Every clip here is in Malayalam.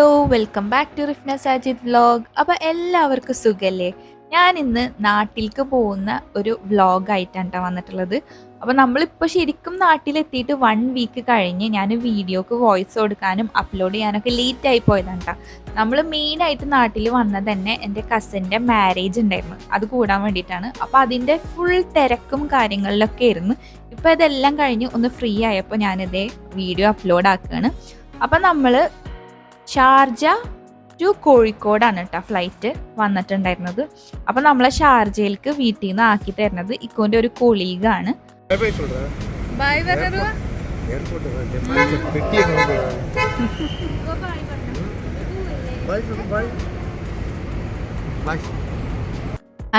Hello welcome back to Rifna Sajid vlog അപ്പോൾ എല്ലാവർക്കും സുഖല്ലേ? ഞാൻ ഇന്ന് നാട്ടിലേക്ക് പോകുന്ന ഒരു വ്ലോഗായിട്ടാണ് വന്നിട്ടുള്ളത്. അപ്പോൾ നമ്മളിപ്പോൾ ശരിക്കും നാട്ടിലെത്തിയിട്ട് വൺ വീക്ക് കഴിഞ്ഞ് ഞാൻ വീഡിയോക്ക് വോയിസ് കൊടുക്കാനും അപ്ലോഡ് ചെയ്യാനൊക്കെ ലേറ്റ് ആയി പോയതാണ് കേട്ടോ നമ്മൾ മെയിനായിട്ട് നാട്ടിൽ വന്നത് തന്നെ എന്റെ കസിന്റെ മാരേജ് ഉണ്ടായിരുന്നു. അത് കൂടാൻ വേണ്ടിയിട്ടാണ്. അപ്പോൾ അതിന്റെ ഫുൾ തിരക്കും കാര്യങ്ങളിലൊക്കെ ആയിരുന്നു. ഇപ്പോൾ ഇതെല്ലാം കഴിഞ്ഞ് ഒന്ന് ഫ്രീ ആയപ്പോൾ ഞാനിതേ വീഡിയോ അപ്ലോഡ് ആക്കുകയാണ്. അപ്പം നമ്മൾ ഷാർജ ടു കോഴിക്കോടാണ് കേട്ടോ ഫ്ലൈറ്റ് വന്നിട്ടുണ്ടായിരുന്നത്. അപ്പൊ നമ്മളെ ഷാർജയിലേക്ക് വീട്ടിൽ നിന്ന് ആക്കി തരുന്നത് ഇക്കോന്റെ ഒരു കൊളീഗാണ്.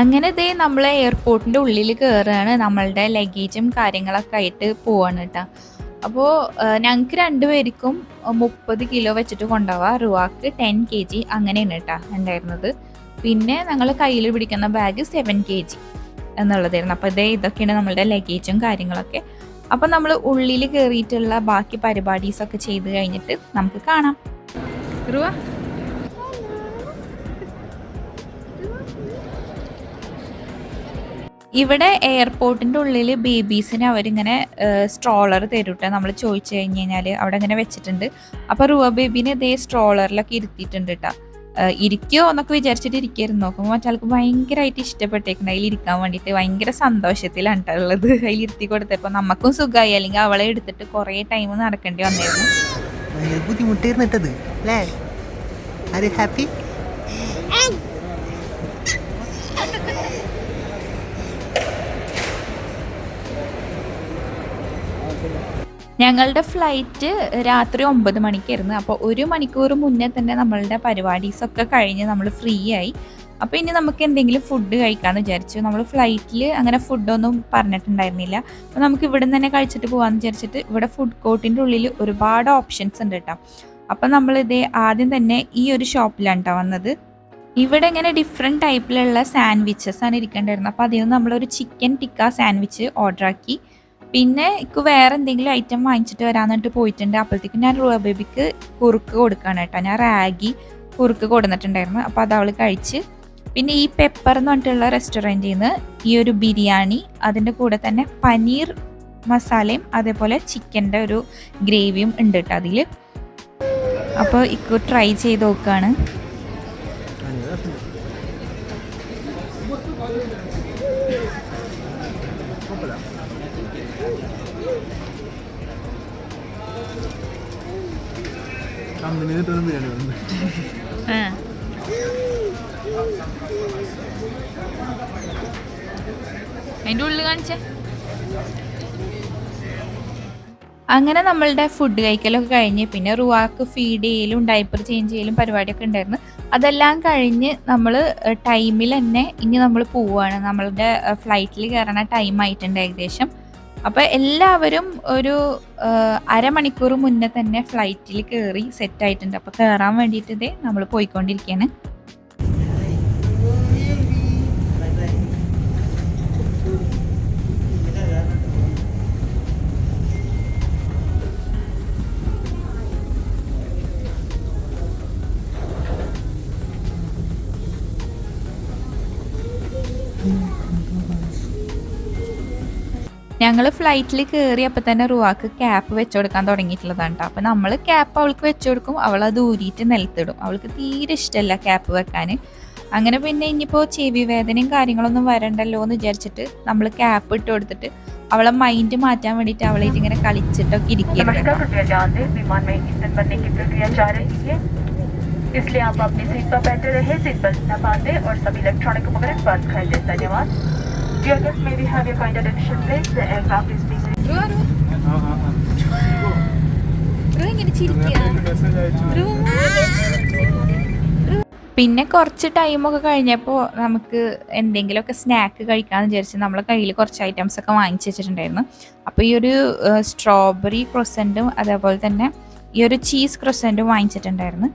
അങ്ങനെ ഇതേ നമ്മളെ എയർപോർട്ടിന്റെ ഉള്ളിൽ കയറുകയാണ് നമ്മളുടെ ലഗേജും കാര്യങ്ങളൊക്കെ ആയിട്ട് പോവാണ് കേട്ടോ അപ്പോൾ ഞങ്ങൾക്ക് രണ്ടുപേർക്കും മുപ്പത് കിലോ വെച്ചിട്ട് കൊണ്ടുപോവാം. റുവാക്ക് ടെൻ കെ ജി അങ്ങനെയാണ് കേട്ടോ ഉണ്ടായിരുന്നത്. പിന്നെ ഞങ്ങൾ കയ്യിൽ പിടിക്കുന്ന ബാഗ് സെവൻ കെ ജി എന്നുള്ളതായിരുന്നു. അപ്പോൾ ഇതേ ഇതൊക്കെയാണ് നമ്മളുടെ ലഗേജും കാര്യങ്ങളൊക്കെ. അപ്പോൾ നമ്മൾ ഉള്ളിൽ കയറിയിട്ടുള്ള ബാക്കി പരിപാടീസൊക്കെ ചെയ്ത് കഴിഞ്ഞിട്ട് നമുക്ക് കാണാം. റുവ ഇവിടെ എയർപോർട്ടിന്റെ ഉള്ളിൽ ബേബീസിന് അവരിങ്ങനെ സ്ട്രോളർ തരൂട്ടെ. നമ്മൾ ചോദിച്ചു കഴിഞ്ഞ് കഴിഞ്ഞാൽ അവിടെ ഇങ്ങനെ വെച്ചിട്ടുണ്ട്. അപ്പോൾ റുവ ബേബീനെ ഇതേ സ്ട്രോളറിലൊക്കെ ഇരുത്തിയിട്ടുണ്ട് കേട്ടോ ഇരിക്കുമോ എന്നൊക്കെ വിചാരിച്ചിട്ട് ഇരിക്കായിരുന്നു. നോക്കുമ്പോൾ മറ്റാൾക്ക് ഭയങ്കരമായിട്ട് ഇഷ്ടപ്പെട്ടേക്കുന്നത് അതിൽ ഇരിക്കാൻ വേണ്ടിയിട്ട് ഭയങ്കര സന്തോഷത്തിലാണ് ഉള്ളത്. അതിൽ ഇരുത്തി കൊടുത്തപ്പോൾ നമുക്കും സുഖമായി അല്ലെങ്കിൽ അവളെ എടുത്തിട്ട് കുറേ ടൈം നടക്കേണ്ടി വന്നായിരുന്നു ഭയങ്കര ബുദ്ധിമുട്ടായിരുന്നു ഇട്ടത് അല്ലേ? ആര് ഹാപ്പി ഞങ്ങളുടെ ഫ്ലൈറ്റ് രാത്രി ഒമ്പത് മണിക്കായിരുന്നു. അപ്പോൾ ഒരു മണിക്കൂർ മുന്നേ തന്നെ നമ്മളുടെ പരിപാടീസൊക്കെ കഴിഞ്ഞ് നമ്മൾ ഫ്രീ ആയി. അപ്പോൾ ഇനി നമുക്ക് എന്തെങ്കിലും ഫുഡ് കഴിക്കാമെന്ന് വിചാരിച്ചു. നമ്മൾ ഫ്ലൈറ്റിൽ അങ്ങനെ ഫുഡൊന്നും പറഞ്ഞിട്ടുണ്ടായിരുന്നില്ല. അപ്പോൾ നമുക്ക് ഇവിടെ നിന്ന് തന്നെ കഴിച്ചിട്ട് പോകാമെന്ന് വിചാരിച്ചിട്ട് ഇവിടെ ഫുഡ് കോർട്ടിന്റെ ഉള്ളിൽ ഒരുപാട് ഓപ്ഷൻസ് ഉണ്ട് കേട്ടോ. അപ്പോൾ നമ്മളിത് ആദ്യം തന്നെ ഈ ഒരു ഷോപ്പിലാണ് കേട്ടോ വന്നത്. ഇവിടെ ഇങ്ങനെ ഡിഫറെന്റ് ടൈപ്പിലുള്ള സാൻഡ്വിച്ചസ് ആണ് ഇരിക്കേണ്ടായിരുന്നത്. അപ്പോൾ അതിൽ നിന്ന് നമ്മളൊരു ചിക്കൻ ടിക്ക സാൻഡ്വിച്ച് ഓർഡർ ആക്കി. പിന്നെ എനിക്ക് വേറെ എന്തെങ്കിലും ഐറ്റം വാങ്ങിച്ചിട്ട് വരാന്നിട്ട് പോയിട്ടുണ്ട്. അപ്പോഴത്തേക്കും ഞാൻ റുവ ബേബിക്ക് കുറുക്ക് കൊടുക്കുകയാണ് കേട്ടോ. ഞാൻ റാഗി കുറുക്ക് കൊടുത്തിട്ടുണ്ടായിരുന്നു അപ്പോൾ അത് അവൾ കഴിച്ച് പിന്നെ ഈ പെപ്പർ എന്ന് പറഞ്ഞിട്ടുള്ള റെസ്റ്റോറന്റിൽ നിന്ന് ഈ ഒരു ബിരിയാണി അതിന്റെ കൂടെ തന്നെ പനീർ മസാലയും അതേപോലെ ചിക്കന്റെ ഒരു ഗ്രേവിയും ഉണ്ട് കേട്ടോ അതിൽ അപ്പോൾ ഇക്കു ട്രൈ ചെയ്ത് നോക്കുകയാണ് കിട്ടുന്ന ബിരിയാണി വന്നു അതിന്റെ ഉള്ളിൽ കാണിച്ചേ. അങ്ങനെ നമ്മളുടെ ഫുഡ് കഴിക്കലൊക്കെ കഴിഞ്ഞ് പിന്നെ റുവാക്ക് ഫീഡ് ചെയ്യലും ഡൈപ്പർ ചേഞ്ച് ചെയ്യലും പരിപാടിയൊക്കെ ഉണ്ടായിരുന്നു. അതെല്ലാം കഴിഞ്ഞ് നമ്മൾ ടൈമിൽ തന്നെ ഇനി നമ്മൾ പോവുകയാണ് നമ്മളുടെ ഫ്ലൈറ്റിൽ കയറണ ടൈം ആയിട്ടുണ്ട് ഏകദേശം. അപ്പോൾ എല്ലാവരും ഒരു അരമണിക്കൂർ മുന്നേ തന്നെ ഫ്ലൈറ്റിൽ കയറി സെറ്റ് ആയിട്ടുണ്ട്. അപ്പോൾ കയറാൻ വേണ്ടിയിട്ട് ഇതേ നമ്മൾ പോയിക്കൊണ്ടിരിക്കുകയാണ് ഞങ്ങൾ ഫ്ലൈറ്റിൽ കയറി അപ്പം തന്നെ റുവാക്ക് ക്യാപ്പ് വെച്ച് കൊടുക്കാൻ തുടങ്ങിയിട്ടുള്ളതാണ് കേട്ടോ അപ്പം നമ്മൾ ക്യാപ്പ് അവൾക്ക് വെച്ച് കൊടുക്കും അവൾ അത് ഊരിയിട്ട് നിലത്തിടും അവൾക്ക് തീരെ ഇഷ്ടമല്ല ക്യാപ്പ് വെക്കാൻ അങ്ങനെ പിന്നെ ഇനിയിപ്പോൾ ചെവി വേദനയും കാര്യങ്ങളൊന്നും വരണ്ടല്ലോ എന്ന് വിചാരിച്ചിട്ട് നമ്മൾ ക്യാപ്പ് ഇട്ട് കൊടുത്തിട്ട് അവളെ മൈൻഡ് മാറ്റാൻ വേണ്ടിയിട്ട് അവളെ ഇങ്ങനെ കളിച്ചിട്ടൊക്കെ ഇരിക്കുകയാണ് नमस्कार कृपया ध्यान दें विमान में ईंधन भरने की प्रक्रिया जारी है इसलिए आप अपनी सीट पर बैठे रहे सीट बेल्ट न बांधे और सभी इलेक्ट्रॉनिक उपकरण बंद कर दें धन्यवाद Dear guest, may we have your kind attention please? The aircraft is being പിന്നെ കുറച്ച് ടൈമൊക്കെ കഴിഞ്ഞപ്പോൾ നമുക്ക് എന്തെങ്കിലുമൊക്കെ സ്നാക്ക് കഴിക്കാമെന്ന് വിചാരിച്ച് നമ്മളെ കയ്യിൽ കുറച്ച് ഐറ്റംസ് ഒക്കെ വാങ്ങിച്ചു വെച്ചിട്ടുണ്ടായിരുന്നു. അപ്പോൾ ഈ ഒരു സ്ട്രോബെറി ക്രൊസന്റും അതേപോലെ തന്നെ ഈ ഒരു ചീസ് ക്രൊസന്റും വാങ്ങിച്ചിട്ടുണ്ടായിരുന്നു.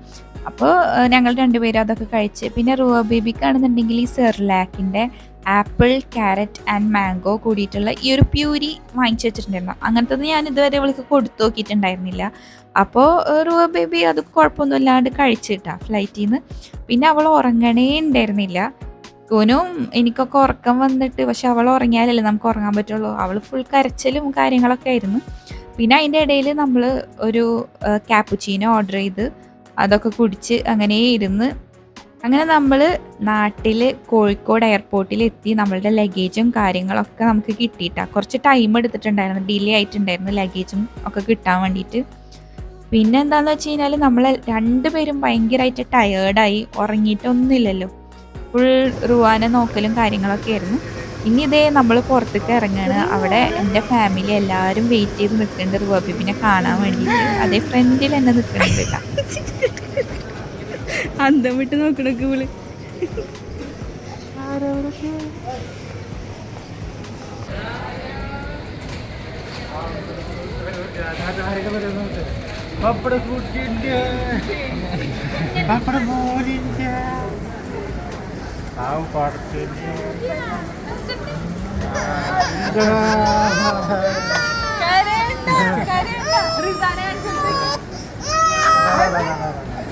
അപ്പോൾ ഞങ്ങൾ രണ്ടുപേരും അതൊക്കെ കഴിച്ച്. പിന്നെ റുവ ബേബിക്കാണെന്നുണ്ടെങ്കിൽ ഈ സെർലാക്കിന്റെ ആപ്പിൾ ക്യാരറ്റ് ആൻഡ് മാംഗോ കൂടിയിട്ടുള്ള ഈ ഒരു പ്യൂരി വാങ്ങിച്ചു വെച്ചിട്ടുണ്ടായിരുന്നു. അങ്ങനത്തത് ഞാൻ ഇതുവരെ ഇവൾക്ക് കൊടുത്തു നോക്കിയിട്ടുണ്ടായിരുന്നില്ല. അപ്പോൾ റൂവ ബേബി അത് കുഴപ്പമൊന്നും ഇല്ലാണ്ട് കഴിച്ചിട്ടാ ഫ്ലൈറ്റിൽ നിന്ന് പിന്നെ അവൾ ഉറങ്ങണേ ഉണ്ടായിരുന്നില്ല. കുനും എനിക്കൊക്കെ ഉറക്കം വന്നിട്ട് പക്ഷെ അവൾ ഉറങ്ങിയാലല്ലേ നമുക്ക് ഉറങ്ങാൻ പറ്റുള്ളൂ. അവൾ ഫുൾ കരച്ചിലും കാര്യങ്ങളൊക്കെ ആയിരുന്നു. പിന്നെ അതിന്റെ ഇടയിൽ നമ്മൾ ഒരു ക്യാപ്പുച്ചീനോ ഓർഡർ ചെയ്ത് അതൊക്കെ കുടിച്ച് അങ്ങനെ ഇരുന്ന് അങ്ങനെ നമ്മൾ നാട്ടിൽ കോഴിക്കോട് എയർപോർട്ടിൽ എത്തി നമ്മളുടെ ലഗേജും കാര്യങ്ങളൊക്കെ നമുക്ക് കിട്ടിയിട്ടാണ് കുറച്ച് ടൈം എടുത്തിട്ടുണ്ടായിരുന്നു. ഡിലേ ആയിട്ടുണ്ടായിരുന്നു ലഗേജും ഒക്കെ കിട്ടാൻ വേണ്ടിയിട്ട് പിന്നെ എന്താണെന്ന് വെച്ച് കഴിഞ്ഞാൽ നമ്മൾ രണ്ടുപേരും ഭയങ്കരമായിട്ട് ടയേർഡായി ഉറങ്ങിയിട്ടൊന്നുമില്ലല്ലോ. ഫുൾ റുവാന നോക്കലും കാര്യങ്ങളൊക്കെ ആയിരുന്നു. ഇനി ഇതേ നമ്മൾ പുറത്തേക്ക് ഇറങ്ങുകയാണ് അവിടെ എന്റെ ഫാമിലി എല്ലാവരും വെയിറ്റ് ചെയ്ത് നിൽക്കുന്നുണ്ട്. റുവാബിബിനെ ബീബിനെ കാണാൻ വേണ്ടിയിട്ട് അതേ ഫ്രണ്ടിൽ തന്നെ നിൽക്കുന്നുണ്ട് കേട്ടോ. അന്തം വിട്ട് നോക്കണക്ക് വിളി പപ്പട പപ്പട പാടത്തിന്റെ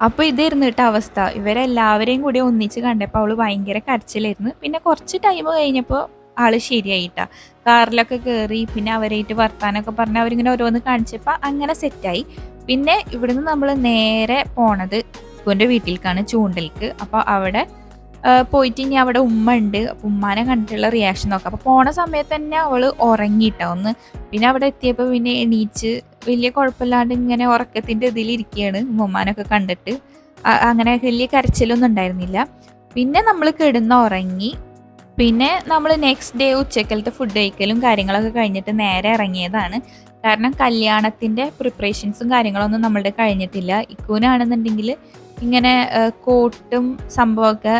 അപ്പോൾ ഇതായിരുന്നു കേട്ടോ അവസ്ഥ. ഇവരെല്ലാവരെയും കൂടി ഒന്നിച്ച് കണ്ടപ്പോൾ അവൾ ഭയങ്കര കരച്ചിലായിരുന്നു. പിന്നെ കുറച്ച് ടൈം കഴിഞ്ഞപ്പോൾ ആൾ ശരിയായിട്ടാ കാറിലൊക്കെ കയറി പിന്നെ അവരായിട്ട് വർത്താനൊക്കെ പറഞ്ഞ് അവരിങ്ങനെ ഓരോന്ന് കാണിച്ചപ്പോൾ അങ്ങനെ സെറ്റായി പിന്നെ ഇവിടുന്ന് നമ്മൾ നേരെ പോണത് ഇപ്പൊന്റെ വീട്ടിലേക്കാണ് ചൂണ്ടലിക്ക് അപ്പോൾ അവിടെ പോയിട്ട് ഇനി അവിടെ ഉമ്മ ഉണ്ട്. അപ്പോൾ ഉമ്മാനെ കണ്ടിട്ടുള്ള റിയാക്ഷൻ നോക്കാം. അപ്പോൾ പോണ സമയത്ത് തന്നെ അവൾ ഉറങ്ങിയിട്ടോ ഒന്ന് പിന്നെ അവിടെ എത്തിയപ്പോൾ പിന്നെ എണീച്ച് വലിയ കുഴപ്പമില്ലാണ്ട് ഇങ്ങനെ ഉറക്കത്തിന്റെ ഇതിലിരിക്കുകയാണ് ഉമ്മമാനൊക്കെ കണ്ടിട്ട്. അങ്ങനെ വലിയ കരച്ചിലൊന്നും ഉണ്ടായിരുന്നില്ല. പിന്നെ നമ്മൾ കിടന്ന് ഉറങ്ങി. പിന്നെ നമ്മൾ നെക്സ്റ്റ് ഡേ ഉച്ചക്കലത്തെ ഫുഡ് കഴിക്കലും കാര്യങ്ങളൊക്കെ കഴിഞ്ഞിട്ട് നേരെ ഇറങ്ങിയതാണ്. കാരണം കല്യാണത്തിന്റെ പ്രിപ്പറേഷൻസും കാര്യങ്ങളൊന്നും നമ്മളുടെ കഴിഞ്ഞിട്ടില്ല. ഇക്കൂനാണെന്നുണ്ടെങ്കിൽ ഇങ്ങനെ കോട്ടും സംഭവമൊക്കെ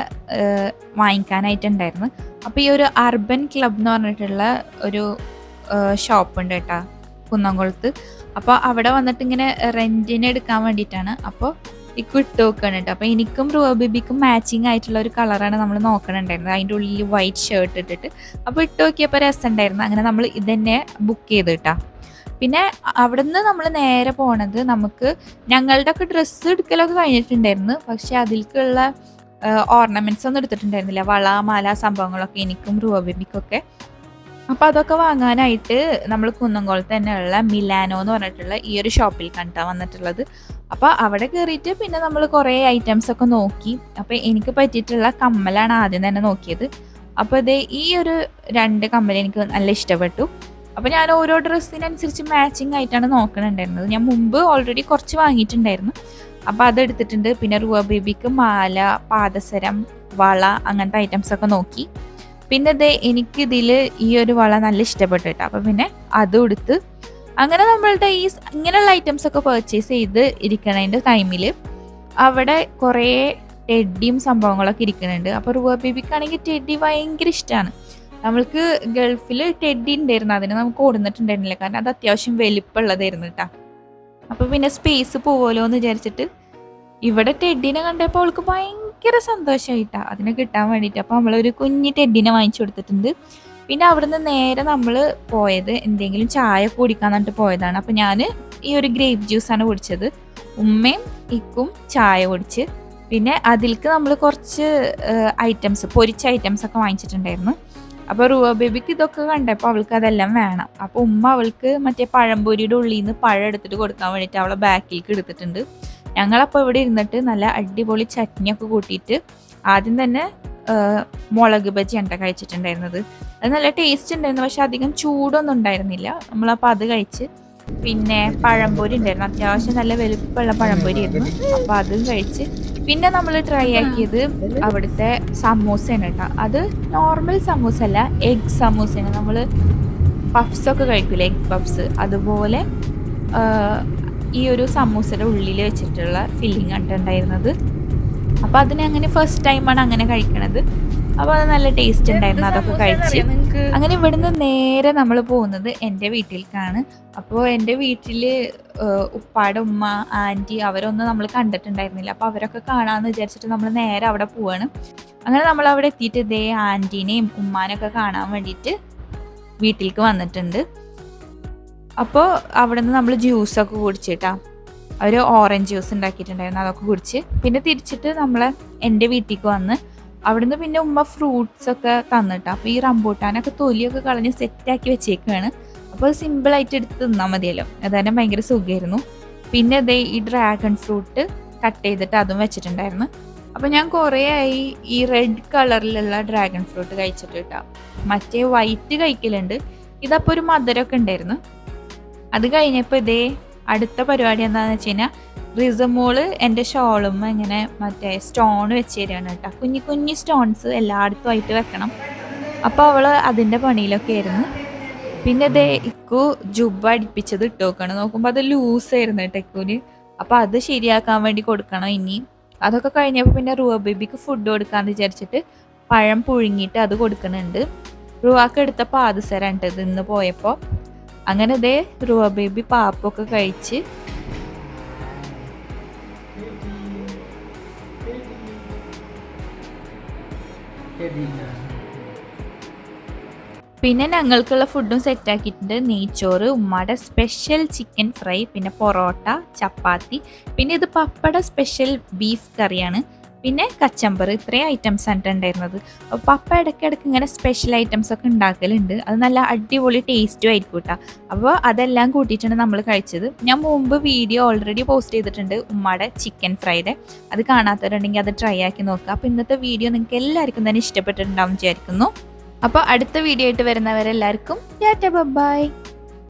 വാങ്ങിക്കാനായിട്ടുണ്ടായിരുന്നു. അപ്പോൾ ഈ ഒരു അർബൻ ക്ലബ് എന്ന് പറഞ്ഞിട്ടുള്ള ഒരു ഷോപ്പ് ഉണ്ട് കേട്ടോ കുന്നംകുളത്ത്. അപ്പോൾ അവിടെ വന്നിട്ട് ഇങ്ങനെ റെന്റിന് എടുക്കാൻ വേണ്ടിയിട്ടാണ്. അപ്പോൾ ഈ ഇട്ട് നോക്കുകയാണ് കേട്ടോ. അപ്പോൾ എനിക്കും റൂബിബിക്കും ബേബിക്കും മാച്ചിങ് ആയിട്ടുള്ള ഒരു കളറാണ് നമ്മൾ നോക്കണുണ്ടായിരുന്നത്. അതിന്റെ ഉള്ളിൽ വൈറ്റ് ഷർട്ട് ഇട്ടിട്ട്. അപ്പോൾ ഇട്ട് നോക്കിയപ്പോൾ രസമുണ്ടായിരുന്നു. അങ്ങനെ നമ്മൾ ഇതന്നെ ബുക്ക് ചെയ്ത് കേട്ടോ. പിന്നെ അവിടുന്ന് നമ്മൾ നേരെ പോണത് നമുക്ക് ഞങ്ങളുടെ ഒക്കെ ഡ്രസ്സ് എടുക്കലൊക്കെ കഴിഞ്ഞിട്ടുണ്ടായിരുന്നു. പക്ഷെ അതിൽക്കുള്ള ഓർണമെന്റ്സ് ഒന്നും എടുത്തിട്ടുണ്ടായിരുന്നില്ല. വള മാല സംഭവങ്ങളൊക്കെ എനിക്കും അപ്പൊ അപ്പോൾ അതൊക്കെ വാങ്ങാനായിട്ട് നമ്മൾ കുന്നംകുളത്ത് തന്നെയുള്ള മിലാനോ എന്ന് പറഞ്ഞിട്ടുള്ള ഈ ഒരു ഷോപ്പിൽ കണ്ടാണ് വന്നിട്ടുള്ളത്. അപ്പോൾ അവിടെ കയറിയിട്ട് പിന്നെ നമ്മൾ കുറേ ഐറ്റംസ് ഒക്കെ നോക്കി. അപ്പോൾ എനിക്ക് പറ്റിയിട്ടുള്ള കമ്മലാണ് ആദ്യം തന്നെ നോക്കിയത്. അപ്പോൾ ഇത് ഈ ഒരു രണ്ട് കമ്മൽ എനിക്ക് നല്ല ഇഷ്ടപ്പെട്ടു. അപ്പോൾ ഞാൻ ഓരോ ഡ്രസ്സിനനുസരിച്ച് മാച്ചിങ് ആയിട്ടാണ് നോക്കണുണ്ടായിരുന്നത്. ഞാൻ മുമ്പ് ഓൾറെഡി കുറച്ച് വാങ്ങിയിട്ടുണ്ടായിരുന്നു. അപ്പോൾ അതെടുത്തിട്ടുണ്ട് പിന്നെ റുവ ബേബിക്ക് മാല പാദസരം വള അങ്ങനത്തെ ഐറ്റംസ് ഒക്കെ നോക്കി. പിന്നെ ദേ എനിക്ക് ഇതിൽ ഈ ഒരു വള നല്ല ഇഷ്ടപ്പെട്ടു കേട്ടോ. അപ്പോൾ പിന്നെ അതും എടുത്ത് അങ്ങനെ നമ്മളുടെ ഈ ഇങ്ങനെയുള്ള ഐറ്റംസ് ഒക്കെ പർച്ചേസ് ചെയ്ത് ഇരിക്കണതിന്റെ ടൈമിൽ അവിടെ കുറേ ടെഡിയും സംഭവങ്ങളൊക്കെ ഇരിക്കുന്നുണ്ട് അപ്പോൾ റുവ ബേബിക്കാണെങ്കിൽ ടെഡി ഭയങ്കര ഇഷ്ടമാണ് നമ്മൾക്ക് ഗൾഫിൽ ടെഡി ഉണ്ടായിരുന്നു. അതിന് നമുക്ക് ഓടുന്നിട്ടുണ്ടായിരുന്നില്ല. കാരണം അത് അത്യാവശ്യം വലിപ്പമുള്ളതായിരുന്നു കേട്ടോ അപ്പോൾ പിന്നെ സ്പേസ് പോവുമല്ലോ എന്ന് വിചാരിച്ചിട്ട് ഇവിടെ ടെഡിനെ കണ്ടപ്പോൾ അവൾക്ക് ഭയങ്കര സന്തോഷമായിട്ടാണ് അതിനെ കിട്ടാൻ വേണ്ടിയിട്ട്. അപ്പോൾ നമ്മളൊരു കുഞ്ഞി ടെഡിനെ വാങ്ങിച്ചു കൊടുത്തിട്ടുണ്ട്. പിന്നെ അവിടുന്ന് നേരെ നമ്മൾ പോയത് എന്തെങ്കിലും ചായ കുടിക്കാൻ പറഞ്ഞിട്ട് പോയതാണ്. അപ്പോൾ ഞാൻ ഈ ഒരു ഗ്രേപ്പ് ജ്യൂസാണ് കുടിച്ചത്. ഉമ്മയും ഇക്കും ചായ കുടിച്ച്. പിന്നെ അതിൽക്ക് നമ്മൾ കുറച്ച് ഐറ്റംസ് പൊരിച്ച ഐറ്റംസ് ഒക്കെ വാങ്ങിച്ചിട്ടുണ്ടായിരുന്നു. അപ്പോൾ റുവ ബേബിക്ക് ഇതൊക്കെ കണ്ടപ്പോൾ അവൾക്ക് അതെല്ലാം വേണം. അപ്പോൾ ഉമ്മ അവൾക്ക് മറ്റേ പഴംപൊരിയുടെ ഉള്ളിൽ നിന്ന് പഴം എടുത്തിട്ട് കൊടുക്കാൻ വേണ്ടിട്ട് അവളെ ബാക്കിലേക്ക് എടുത്തിട്ടുണ്ട്. ഞങ്ങളപ്പോൾ ഇവിടെ ഇരുന്നിട്ട് നല്ല അടിപൊളി ചട്നിയൊക്കെ കൂട്ടിയിട്ട് ആദ്യം തന്നെ മുളക് ബജി ബജിയാണ് കഴിച്ചിട്ടുണ്ടായിരുന്നത്. അത് നല്ല ടേസ്റ്റ് ഉണ്ടായിരുന്നു പക്ഷെ അധികം ചൂടൊന്നും ഉണ്ടായിരുന്നില്ല. നമ്മളപ്പോൾ അത് കഴിച്ച് പിന്നെ പഴംപൊരി ഉണ്ടായിരുന്നു. അത്യാവശ്യം നല്ല വലുപ്പമുള്ള പഴംപൊരി ആയിരുന്നു. അപ്പോൾ അതും കഴിച്ച് പിന്നെ നമ്മൾ ട്രൈ ആക്കിയത് അവിടുത്തെ സമൂസയാണ് കേട്ടോ. അത് നോർമൽ സമൂസ അല്ല എഗ് സമൂസയാണ്. നമ്മൾ പഫ്സ് ഒക്കെ കഴിക്കില്ലേ എഗ് പഫ്സ് അതുപോലെ ഈ ഒരു സമൂസയുടെ ഉള്ളിൽ വെച്ചിട്ടുള്ള ഫില്ലിംഗ് കണ്ടുണ്ടായിരുന്നത് അപ്പൊ അപ്പോൾ അതിനെ അങ്ങനെ ഫസ്റ്റ് ടൈമാണ് അങ്ങനെ കഴിക്കണത്. അപ്പോൾ അത് നല്ല ടേസ്റ്റ് ഉണ്ടായിരുന്നു. അതൊക്കെ കഴിച്ച് അങ്ങനെ ഇവിടുന്ന് നേരെ നമ്മൾ പോകുന്നത് എന്റെ വീട്ടിലേക്കാണ്. അപ്പോൾ എന്റെ വീട്ടിൽ ഉപ്പാടെ ഉമ്മ ആന്റി അവരൊന്നും നമ്മൾ കണ്ടിട്ടുണ്ടായിരുന്നില്ല. അപ്പോൾ അവരൊക്കെ കാണാമെന്ന് വിചാരിച്ചിട്ട് നമ്മൾ നേരെ അവിടെ പോവാണ്. അങ്ങനെ നമ്മൾ അവിടെ എത്തിയിട്ട് ഇതേ ആന്റീനെയും ഉമ്മാനൊക്കെ കാണാൻ വേണ്ടിയിട്ട് വീട്ടിലേക്ക് വന്നിട്ടുണ്ട്. അപ്പോൾ അവിടെ നിന്ന് നമ്മൾ ജ്യൂസൊക്കെ കുടിച്ചിട്ടാ. അവർ ഓറഞ്ച് ജ്യൂസ് ഉണ്ടാക്കിയിട്ടുണ്ടായിരുന്നു അതൊക്കെ കുടിച്ച്. പിന്നെ തിരിച്ചിട്ട് നമ്മളെ എന്റെ വീട്ടിലേക്ക് വന്ന് അവിടുന്ന് പിന്നെ ഉമ്മ ഫ്രൂട്ട്സ് ഒക്കെ തന്നിട്ട്. അപ്പോൾ ഈ റംബൂട്ടാനൊക്കെ തൊലിയൊക്കെ കളഞ്ഞ് സെറ്റാക്കി വെച്ചേക്കാണ് അപ്പോൾ സിമ്പിൾ ആയിട്ട് എടുത്ത് തിന്നാൽ മതിയല്ലോ. അതായത് ഭയങ്കര സുഖമായിരുന്നു പിന്നെ ഇതേ ഈ ഡ്രാഗൺ ഫ്രൂട്ട് കട്ട് ചെയ്തിട്ട് അതും വെച്ചിട്ടുണ്ടായിരുന്നു. അപ്പോൾ ഞാൻ കുറേ ആയി ഈ റെഡ് കളറിലുള്ള ഡ്രാഗൺ ഫ്രൂട്ട് കഴിച്ചിട്ട് കേട്ടോ മറ്റേ വൈറ്റ് കഴിക്കലുണ്ട്. ഇതപ്പോ ഒരു മധുരമൊക്കെ ഉണ്ടായിരുന്നു. അത് കഴിഞ്ഞപ്പോൾ ഇതേ അടുത്ത പരിപാടി എന്താണെന്ന് വെച്ച് കഴിഞ്ഞാൽ റിസമോൾ എന്റെ ഷോളും ഇങ്ങനെ മറ്റേ സ്റ്റോൺ വെച്ച് തരികയാണ് കേട്ടോ. കുഞ്ഞി കുഞ്ഞി സ്റ്റോൺസ് എല്ലായിടത്തും ആയിട്ട് വെക്കണം. അപ്പോൾ അവൾ അതിന്റെ പണിയിലൊക്കെ ആയിരുന്നു. പിന്നെ ദേ ഇക്കു ജുബ അടിപ്പിച്ചത് ഇട്ട് നോക്കുമ്പോൾ അത് ലൂസ് ആയിരുന്നു കേട്ടോ ഇക്കുവിന് അപ്പോൾ അത് ശരിയാക്കാൻ വേണ്ടി കൊടുക്കണം ഇനി. അതൊക്കെ കഴിഞ്ഞപ്പോൾ പിന്നെ റുവ ബേബിക്ക് ഫുഡ് കൊടുക്കാമെന്ന് വിചാരിച്ചിട്ട് പഴം പുഴുങ്ങിയിട്ട് അത് കൊടുക്കുന്നുണ്ട്. റുവാക്ക് എടുത്ത പാദസരം ഉണ്ട് ഇത് ഇന്ന് പോയപ്പോൾ അങ്ങനെ ദേ റുവ ബേബി പാപ്പൊക്കെ കഴിച്ച് പിന്നെ ഞങ്ങൾക്കുള്ള ഫുഡും സെറ്റ് ആക്കിയിട്ടുണ്ട്. നെയ്ച്ചോറ് ഉമ്മയുടെ സ്പെഷ്യൽ ചിക്കൻ ഫ്രൈ പിന്നെ പൊറോട്ട ചപ്പാത്തി പിന്നെ ഇത് പപ്പട സ്പെഷ്യൽ ബീഫ് കറിയാണ്. പിന്നെ കച്ചമ്പർ ഇത്രയും ഐറ്റംസ് ആണ് ഉണ്ടായിരുന്നത് അപ്പോൾ പപ്പ ഇടയ്ക്കിടയ്ക്ക് ഇങ്ങനെ സ്പെഷ്യൽ ഐറ്റംസ് ഒക്കെ ഉണ്ടാക്കലുണ്ട്. അത് നല്ല അടിപൊളി ടേസ്റ്റും ആയിരിക്കും കേട്ടോ അപ്പോൾ അതെല്ലാം കൂട്ടിയിട്ടാണ് നമ്മൾ കഴിച്ചത്. ഞാൻ മുമ്പ് വീഡിയോ ഓൾറെഡി പോസ്റ്റ് ചെയ്തിട്ടുണ്ട് ഉമ്മയുടെ ചിക്കൻ ഫ്രൈഡ് അത് കാണാത്തവരുണ്ടെങ്കിൽ അത് ട്രൈ ആക്കി നോക്കുക അപ്പോൾ ഇന്നത്തെ വീഡിയോ നിങ്ങൾക്ക് എല്ലാവർക്കും തന്നെ ഇഷ്ടപ്പെട്ടിട്ടുണ്ടാവും വിചാരിക്കുന്നു. അപ്പോൾ അടുത്ത വീഡിയോ ആയിട്ട് വരുന്നവരെല്ലാവർക്കും ടാറ്റ ബൈ